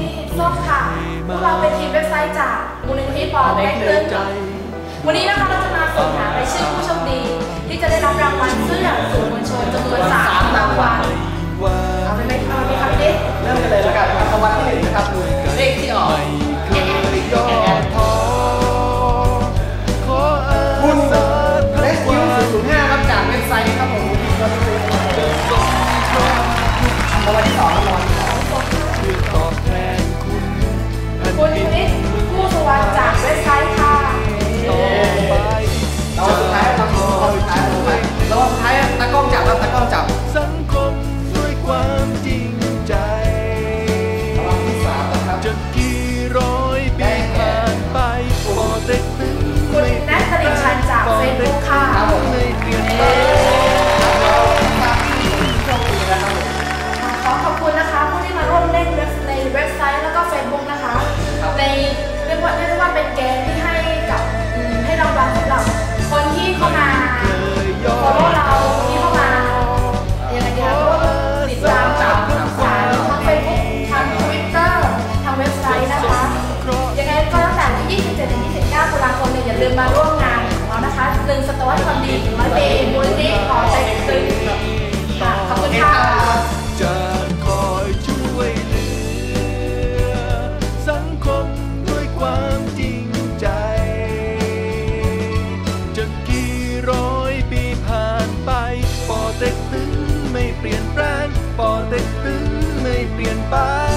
นี่ส้มค่ะ พวกเราเป็นทีมเว็บไซต์จากมูลนิธิปอแบ็กเตอร์วันนี้นะคะเราจะมาส่งหาราชื่อผู้โชคดี ที่จะได้รับรางวัลเสื้อสื่อมวลชนจำนวน3ารางวัลเอาไปไหมเอาไปครับพี่เริ่มกันเลยละกันรางวัลที่หนึ่งนะครับเลขที่ออกคุณเลสคิว005ครับจากเว็บไซต์ครับผม เปลี่ยนไป